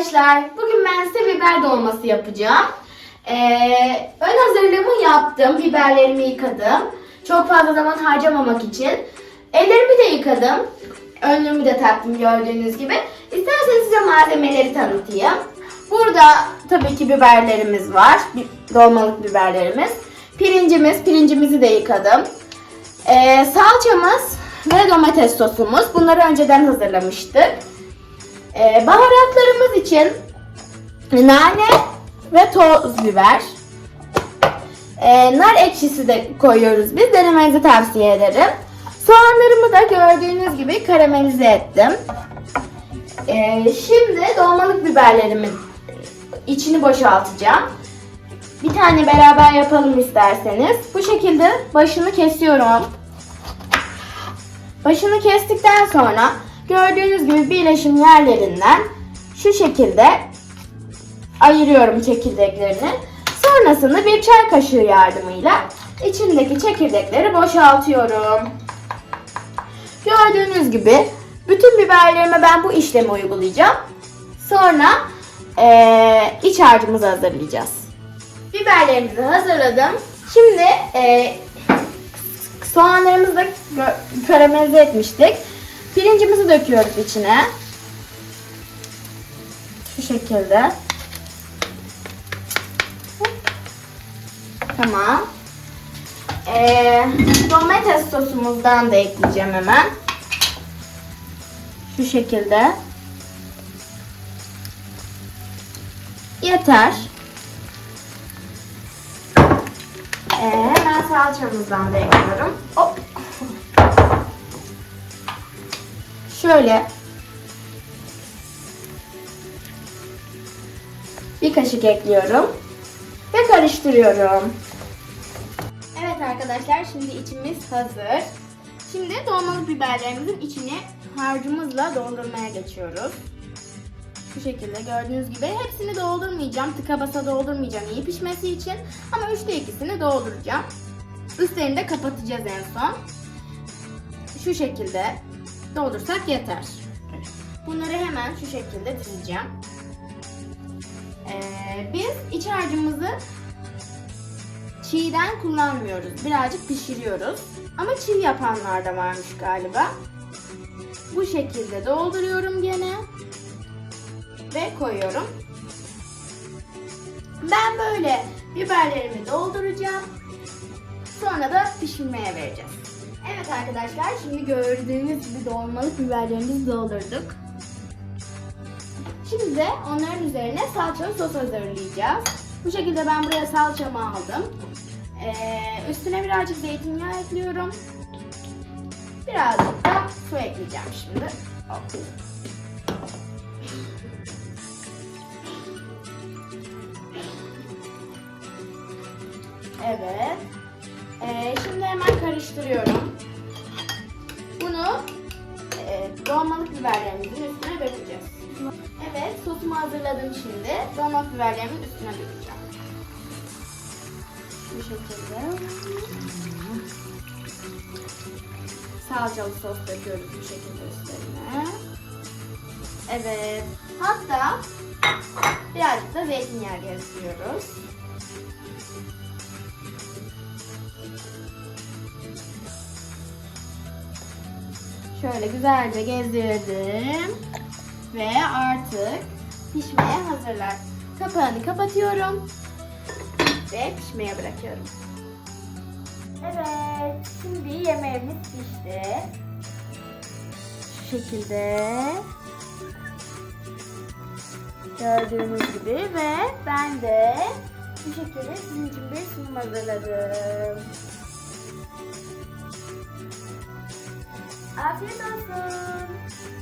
arkadaşlar. Bugün ben size biber dolması yapacağım. Ee, ön hazırlığımı yaptım. Biberlerimi yıkadım. Çok fazla zaman harcamamak için. Ellerimi de yıkadım. Önlüğümü de taktım gördüğünüz gibi. İsterseniz size malzemeleri tanıtayım. Burada tabii ki biberlerimiz var. Dolmalık biberlerimiz. Pirincimiz, pirincimizi de yıkadım. Ee, salçamız ve domates sosumuz. Bunları önceden hazırlamıştık. Ee, baharatlarımız için nane ve toz biber. Ee, nar ekşisi de koyuyoruz biz. Denemenizi tavsiye ederim. Soğanlarımı da gördüğünüz gibi karamelize ettim. Ee, şimdi dolmalık biberlerimin içini boşaltacağım. Bir tane beraber yapalım isterseniz. Bu şekilde başını kesiyorum. Başını kestikten sonra gördüğünüz gibi birleşim yerlerinden şu şekilde ayırıyorum çekirdeklerini. Sonrasında bir çay kaşığı yardımıyla içindeki çekirdekleri boşaltıyorum. Gördüğünüz gibi bütün biberlerime ben bu işlemi uygulayacağım. Sonra eee iç harcımızı hazırlayacağız. Biberlerimizi hazırladım. Şimdi eee soğanlarımızı da karamelize etmiştik. Pirincimizi döküyoruz içine. Şu şekilde. Tamam. Ee, domates sosumuzdan da ekleyeceğim hemen. Şu şekilde. Yeter. Ee, hemen salçamızdan da ekliyorum. Hop. Şöyle bir kaşık ekliyorum ve karıştırıyorum. Evet arkadaşlar şimdi içimiz hazır. Şimdi dolmalık biberlerimizin içini harcımızla doldurmaya geçiyoruz. Şu şekilde gördüğünüz gibi hepsini doldurmayacağım. Tıka basa doldurmayacağım iyi pişmesi için. Ama üçte ikisini dolduracağım. Üstlerini de kapatacağız en son. Şu şekilde doldursak yeter. Bunları hemen şu şekilde dizeceğim. Ee, biz iç harcımızı çiğden kullanmıyoruz. Birazcık pişiriyoruz. Ama çiğ yapanlar da varmış galiba. Bu şekilde dolduruyorum gene. Ve koyuyorum. Ben böyle biberlerimi dolduracağım. Sonra da pişirmeye vereceğiz. Evet arkadaşlar şimdi gördüğünüz gibi dolmalık biberlerimizi doldurduk. Şimdi de onların üzerine salçalı sos hazırlayacağız. Bu şekilde ben buraya salçamı aldım. Ee, üstüne birazcık zeytinyağı ekliyorum. Birazcık da su ekleyeceğim şimdi. Hop. Evet. Karıştırıyorum. Bunu e, dolmalık biberlerimizin üstüne dökeceğiz. Evet, sosumu hazırladım şimdi. Dolmalık biberlerimin üstüne dökeceğim. Bu şekilde. Salçalı sos döküyoruz bu şekilde üstlerine. Evet. Hatta birazcık da zeytinyağı gezdiriyoruz. Şöyle güzelce gezdirdim. Ve artık pişmeye hazırlar. Kapağını kapatıyorum. Ve pişmeye bırakıyorum. Evet. Şimdi yemeğimiz pişti. Şu şekilde. Gördüğünüz gibi ve ben de bu şekilde sizin için bir sunum hazırladım. Afiyet olsun.